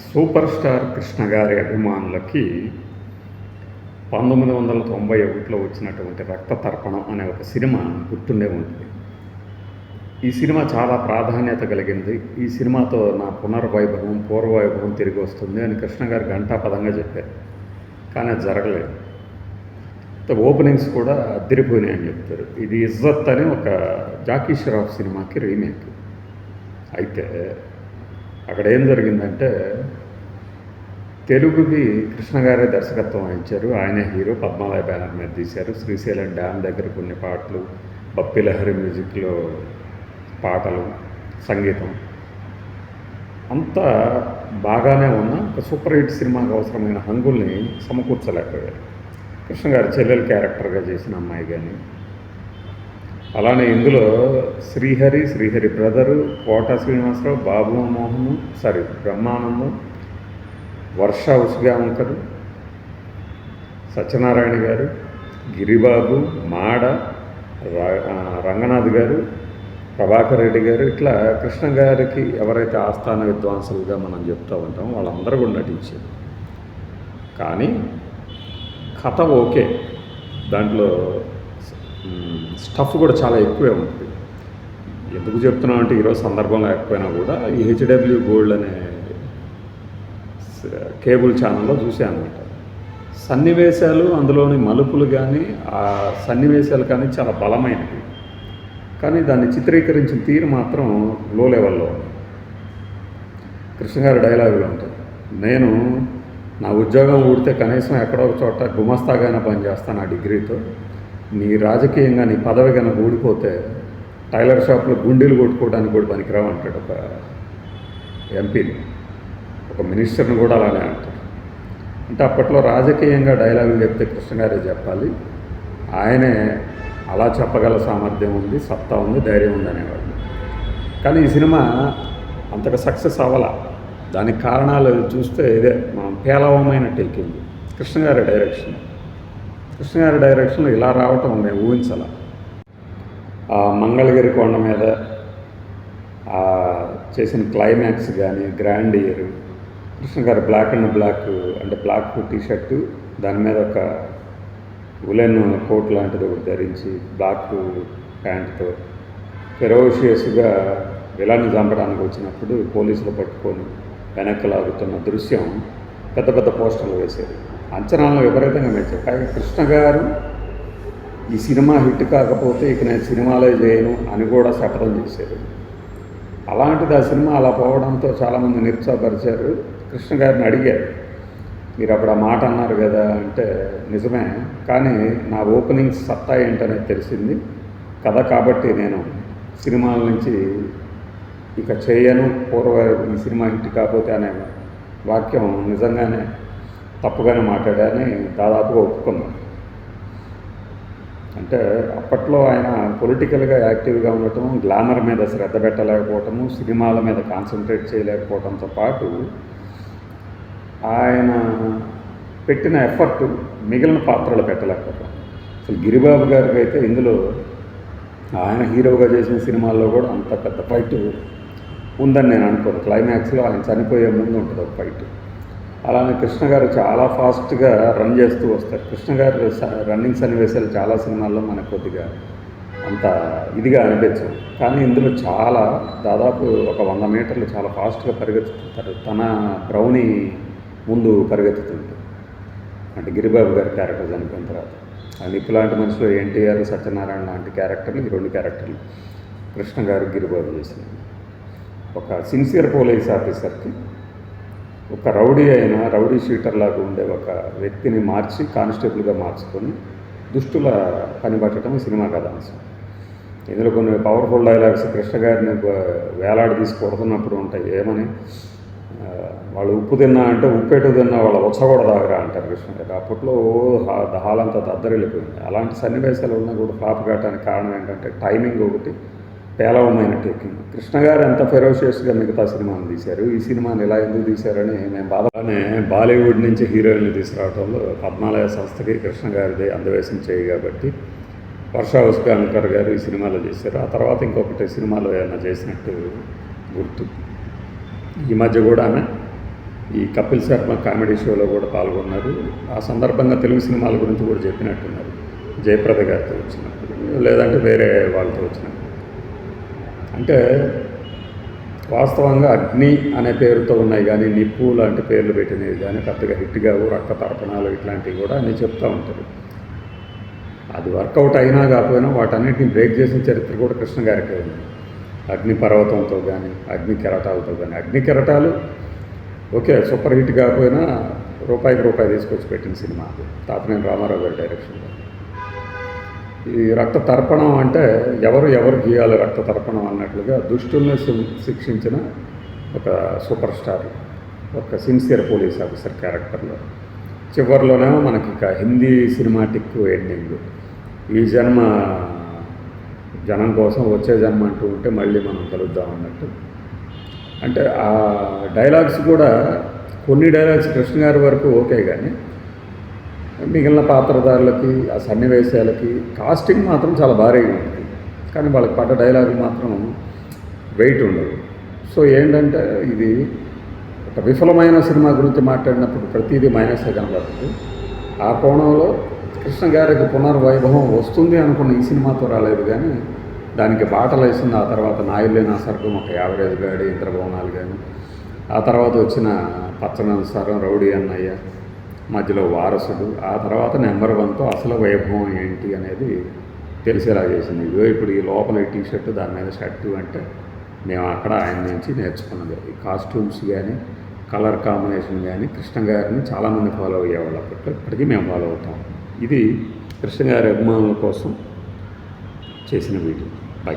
Super star Krishna గారి అభిమానులకి పంతొమ్మిది వందల తొంభై ఒకటిలో వచ్చినటువంటి రక్త తర్పణం అనే ఒక సినిమా గుర్తుండే ఉంటుంది. ఈ సినిమా చాలా ప్రాధాన్యత కలిగింది. ఈ సినిమాతో నా పునర్వైభవం పూర్వవైభవం తిరిగి వస్తుంది అని కృష్ణ గారు ఘంటాపదంగా చెప్పారు. కానీ అది జరగలేదు. ఓపెనింగ్స్ కూడా అద్దరిపోయినాయి అని చెప్తారు. ఇది ఇజ్జత్ అని ఒక జాకీ షరాఫ్ సినిమాకి రీమేక్. అయితే అక్కడ ఏం జరిగిందంటే తెలుగుది కృష్ణ గారే దర్శకత్వం వహించారు. ఆయనే హీరో. పద్మాలయ బ్యానర్ మీద తీశారు. శ్రీశైలం డ్యామ్ దగ్గర కొన్ని పాటలు బప్పి లహరి మ్యూజిక్లో పాటలు సంగీతం. అంతా బాగానే ఉన్న ఒక సూపర్ హిట్ సినిమాకి అవసరమైన హంగుల్ని సమకూర్చలేకపోయారు. కృష్ణ గారి చెల్లెలు క్యారెక్టర్గా చేసిన అమ్మాయి కానీ అలానే ఇందులో శ్రీహరి శ్రీహరి బ్రదరు కోట శ్రీనివాసరావు బాబు మోహన్ సారీ బ్రహ్మానందం వర్ష ఉస్గాంకరు సత్యనారాయణ గారు గిరిబాబు మాడ రంగనాథ్ గారు ప్రభాకర్ రెడ్డి గారు ఇట్లా కృష్ణ గారికి ఎవరైతే ఆస్థాన విద్వాంసులుగా మనం చెప్తూ ఉంటామో వాళ్ళందరూ కూడా నటించారు. కానీ కథ ఓకే. దాంట్లో స్టఫ్ కూడా చాలా ఎక్కువే ఉంటుంది. ఎందుకు చెప్తున్నాం అంటే ఈరోజు సందర్భం లేకపోయినా కూడా ఈ హెచ్డబ్ల్యూ గోల్డ్ అనే కేబుల్ ఛానల్లో చూశాను అనమాట సన్నివేశాలు అందులోని మలుపులు కానీ ఆ సన్నివేశాలు కానీ చాలా బలమైనవి. కానీ దాన్ని చిత్రీకరించిన తీరు మాత్రం లో లెవెల్లో కృష్ణగారి కృష్ణ గారి డైలాగులు ఉంటాయి నేను నా ఉద్యోగం ఊడితే కనీసం ఎక్కడో ఒక చోట గుమస్తాగానే పనిచేస్తాను ఆ డిగ్రీతో. నీ రాజకీయంగా నీ పదవి కనుక ఊడిపోతే టైలర్ షాప్లో గుండెలు కొట్టుకోవడానికి కూడా పనికిరావు అంటాడు ఒక ఎంపీని ఒక మినిస్టర్ని కూడా అలానే అంటాడు. అంటే అప్పట్లో రాజకీయంగా డైలాగులు చెప్తే కృష్ణగారే చెప్పాలి. ఆయనే అలా చెప్పగల సామర్థ్యం ఉంది సత్తా ఉంది ధైర్యం ఉంది అనేవాడు. కానీ ఈ సినిమా అంతగా సక్సెస్ అవ్వాల. దానికి కారణాలు చూస్తే ఇదే మనం పేలవమైన టేకింగ్. కృష్ణగారి డైరెక్షన్. కృష్ణ గారి డైరెక్షన్లో ఇలా రావటం మేము ఊహించాల. ఆ మంగళగిరి కొండ మీద చేసిన క్లైమాక్స్ కానీ grand year Krishna garu black and black అంటే బ్లాక్ టీ షర్టు దాని మీద ఒక ఉలెన్ కోట్ లాంటిది ఒకటి ధరించి బ్లాక్ ప్యాంట్తో ఫెరోషియస్గా విలాన్ని చంపడానికి వచ్చినప్పుడు పోలీసులు పట్టుకొని వెనక్కి లాగుతున్న దృశ్యం పెద్ద పెద్ద పోస్టర్లు వేసేది. అంచనాలను విపరీతంగా మెచ్చారు. కానీ కృష్ణ గారు ఈ సినిమా హిట్ కాకపోతే ఇక నేను సినిమాలే చేయను అని కూడా శపథం చేశారు. అలాంటిది ఆ సినిమా అలా పోవడంతో చాలామంది నిరుత్సాహపరిచారు. కృష్ణ గారిని అడిగారు మీరు అప్పుడు ఆ మాట అన్నారు కదా అంటే నిజమే కానీ నా ఓపెనింగ్స్ సత్తా ఏంటనేది తెలిసింది. కథ కాబట్టి నేను సినిమాల నుంచి ఇక చేయను. పూర్వ ఈ సినిమా హిట్ కాకపోతే అనే వాక్యం నిజంగానే తప్పుగానే మాట్లాడాని దాదాపుగా ఒప్పుకున్నాను అంటే అప్పట్లో ఆయన పొలిటికల్గా యాక్టివ్గా ఉండటం గ్లామర్ మీద శ్రద్ధ పెట్టలేకపోవటము సినిమాల మీద కాన్సన్ట్రేట్ చేయలేకపోవడంతో పాటు ఆయన పెట్టిన ఎఫర్ట్ మిగిలిన పాత్రలు పెట్టలేకపోవటం. అసలు గిరిబాబు గారికి అయితే ఇందులో ఆయన హీరోగా చేసిన సినిమాల్లో కూడా అంత పెద్ద ఫైట్ ఉందని నేను అనుకోను. క్లైమాక్స్లో ఆయన చనిపోయే ముందు ఉంటుంది ఒక ఫైట్. అలానే కృష్ణ గారు చాలా ఫాస్ట్గా రన్ చేస్తూ వస్తారు. కృష్ణ గారు స- రన్నింగ్ సన్నివేశాలు చాలా సినిమాల్లో మనకు కొద్దిగా అంత ఇదిగా అనిపించవు. కానీ ఇందులో చాలా దాదాపు ఒక వంద మీటర్లు చాలా ఫాస్ట్గా పరిగెత్తుతారు తన బ్రౌని ముందు పరిగెత్తుతుంటారు. అంటే గిరిబాబు గారి క్యారెక్టర్ చనిపోయిన తర్వాత. ఆ నిప్పు లాంటి మనుషులు ఎన్టీఆర్ సత్యనారాయణ లాంటి క్యారెక్టర్లు ఈ రెండు క్యారెక్టర్లు కృష్ణ గారు గిరిబాబు చేసిన. ఒక సిన్సియర్ పోలీస్ ఆఫీసర్కి ఒక రౌడీ అయిన రౌడీ షీటర్ లాగా ఉండే ఒక వ్యక్తిని మార్చి కానిస్టేబుల్గా మార్చుకొని దుష్టుల పనిపట్టడం సినిమా కథ సినిమా కథాంశం ఇందులో కొన్ని పవర్ఫుల్ డైలాగ్స్ కృష్ణ గారిని వేలాడి తీసి కొడుతున్నప్పుడు ఉంటాయి. ఏమని? వాళ్ళు ఉప్పు తిన్నా అంటే ఉప్పేటు తిన్నా వాళ్ళ ఉచ్చ కూడా తాగరా అంటారు కృష్ణ గారు. అప్పట్లో ఓ హాలంతా దద్దరిల్లిపోయింది. అలాంటి సన్నివేశాలు ఉన్నా కూడా ఫ్లాప్ కావడానికి కారణం ఏంటంటే టైమింగ్ ఒకటి. పేలవమైన టేకింగ్. కృష్ణ గారు ఎంత ఫెరోషియస్గా మిగతా సినిమాని తీశారు? ఈ సినిమాని ఇలా ఎందుకు తీశారని మేము బాధనే బాలీవుడ్ నుంచి హీరోయిన్లు తీసుకురావడంలో పద్మాలయ సంస్థకి కృష్ణ గారిది అందవేశం చేయి కాబట్టి వర్ష ఉస్కాంకర్ గారు ఈ సినిమాలో చేశారు. ఆ తర్వాత ఇంకొకటి సినిమాలో ఏమైనా చేసినట్టు గుర్తు. ఈ మధ్య కూడా ఆమె ఈ కపిల్ శర్మ కామెడీ షోలో కూడా పాల్గొన్నారు. ఆ సందర్భంగా తెలుగు సినిమాల గురించి కూడా చెప్పినట్టున్నారు. జయప్రద గారితో వచ్చినప్పుడు లేదంటే వేరే వాళ్ళతో వచ్చినప్పుడు. అంటే వాస్తవంగా అగ్ని అనే పేరుతో ఉన్నాయి కానీ నిప్పు లాంటి పేర్లు పెట్టినవి కానీ పెద్దగా హిట్గా రక్త తర్పణాలు ఇట్లాంటివి కూడా అన్నీ చెప్తూ ఉంటారు. అది వర్కౌట్ అయినా కాకపోయినా వాటన్నిటిని బ్రేక్ చేసిన చరిత్ర కూడా కృష్ణ గారికి ఉంది. అగ్ని పర్వతంతో కానీ అగ్ని కెరటాలతో కానీ. అగ్ని కెరటాలు ఓకే సూపర్ హిట్ కాకపోయినా రూపాయికి రూపాయి తీసుకొచ్చి పెట్టిన సినిమా అది. తాపినేని రామారావు గారి డైరెక్షన్లో. ఈ రక్త తర్పణం అంటే ఎవరు ఎవరు గీయాలి రక్త తర్పణం అన్నట్లుగా దుష్టుల్ని శిక్షించిన ఒక సూపర్ స్టార్ ఒక సిన్సియర్ పోలీస్ ఆఫీసర్ క్యారెక్టర్లో. చివరిలోనేమో మనకి ఇక హిందీ సినిమాటిక్ ఎండింగ్. ఈ జన్మ జనం కోసం వచ్చే జన్మ అంటూ ఉంటే మళ్ళీ మనం కలుద్దాం అన్నట్టు. అంటే ఆ డైలాగ్స్ కూడా కొన్ని డైలాగ్స్ కృష్ణ గారి వరకు ఓకే కానీ మిగిలిన పాత్రధారులకి ఆ సన్నివేశాలకి కాస్టింగ్ మాత్రం చాలా భారీగా ఉంటుంది. కానీ వాళ్ళకి పడ్డ డైలాగ్ మాత్రం వెయిట్ ఉండదు. సో ఏంటంటే ఇది ఒక విఫలమైన సినిమా గురించి మాట్లాడినప్పుడు ప్రతిదీ మైనసే కనబడుతుంది. ఆ కోణంలో కృష్ణ గారికి పునర్వైభవం వస్తుంది అనుకున్న ఈ సినిమాతో రాలేదు కానీ దానికి బాటలు వేసింది ఆ తర్వాత నాయుళ్ళే నా సర్గం ఒక యావరేజ్ గాడి ఇంద్రభవనాలు కానీ ఆ తర్వాత వచ్చిన పచ్చనంసారం రౌడీ అన్నయ్య మధ్యలో వారసుడు ఆ తర్వాత నెంబర్ వన్తో అసలు వైభవం ఏంటి అనేది తెలిసేలా చేసింది. ఇదో ఇప్పుడు ఈ లోపల ఈ టీ షర్టు దాని మీద షర్టు అంటే మేము అక్కడ ఆయన నుంచి నేర్చుకున్నది. ఈ కాస్ట్యూమ్స్ కానీ కలర్ కాంబినేషన్ కానీ కృష్ణ గారిని చాలామంది ఫాలో అయ్యేవాళ్ళు అప్పట్లో. ఇప్పటికీ మేము ఫాలో అవుతాం. ఇది కృష్ణ గారి అభిమానుల కోసం చేసిన వీడియో. బై